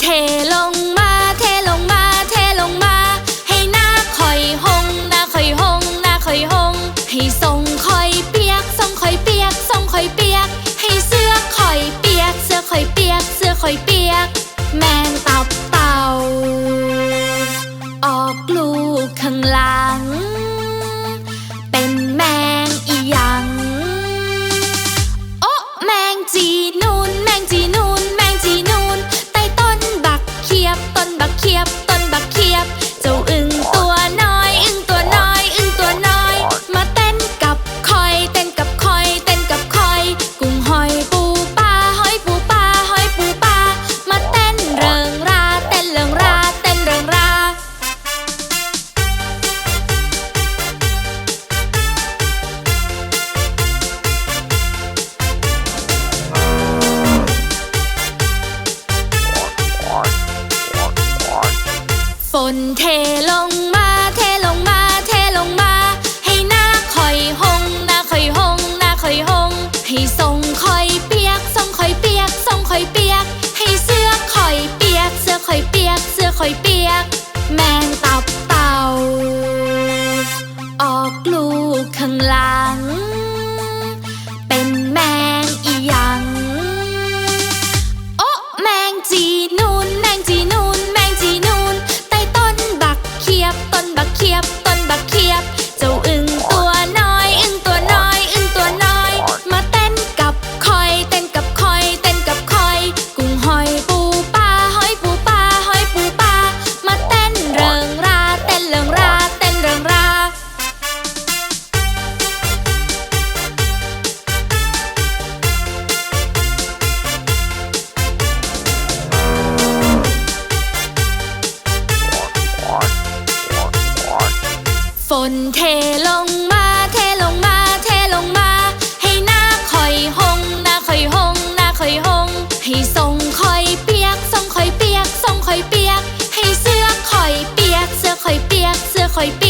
เทลงมา เทลงมา เทลงมา ให้หน้าคอยหงหน้าคอยหงหน้าคอยหง ให้ทรงคอยเปียกทรงคอยเปียกทรงคอยเปียก ให้เสื้อคอยเปียก เสื้อคอยเปียก เสื้อคอยเปียก แมงตับเต่า ออกลูกข้างหลัง นเทลงมา เทลงมา เทลงมา ให้หน้าคอยหงหน้าคอยหงหน้าคอยหง ให้ทรงคอยเปียกทรงคอยเปียกทรงคอยเปียก ให้เสื้อคอยเปียก เสื้อคอยเปียก เสื้อคอยเปียก แมงตับเต่า ออกลูกข้างหลัง เป็นแมงอีหยัง โอ้แมงจีนูน นเทลงมา เทลงมา เทลงมา ให้หน้าคอยหง หน้าคอยหง หน้าคอยหง ให้ทรงคอยเปียก ทรงคอยเปียก ทรงคอยเปียก ให้เสื้อคอยเปียก เสื้อคอยเปียก เสื้อคอยเปียก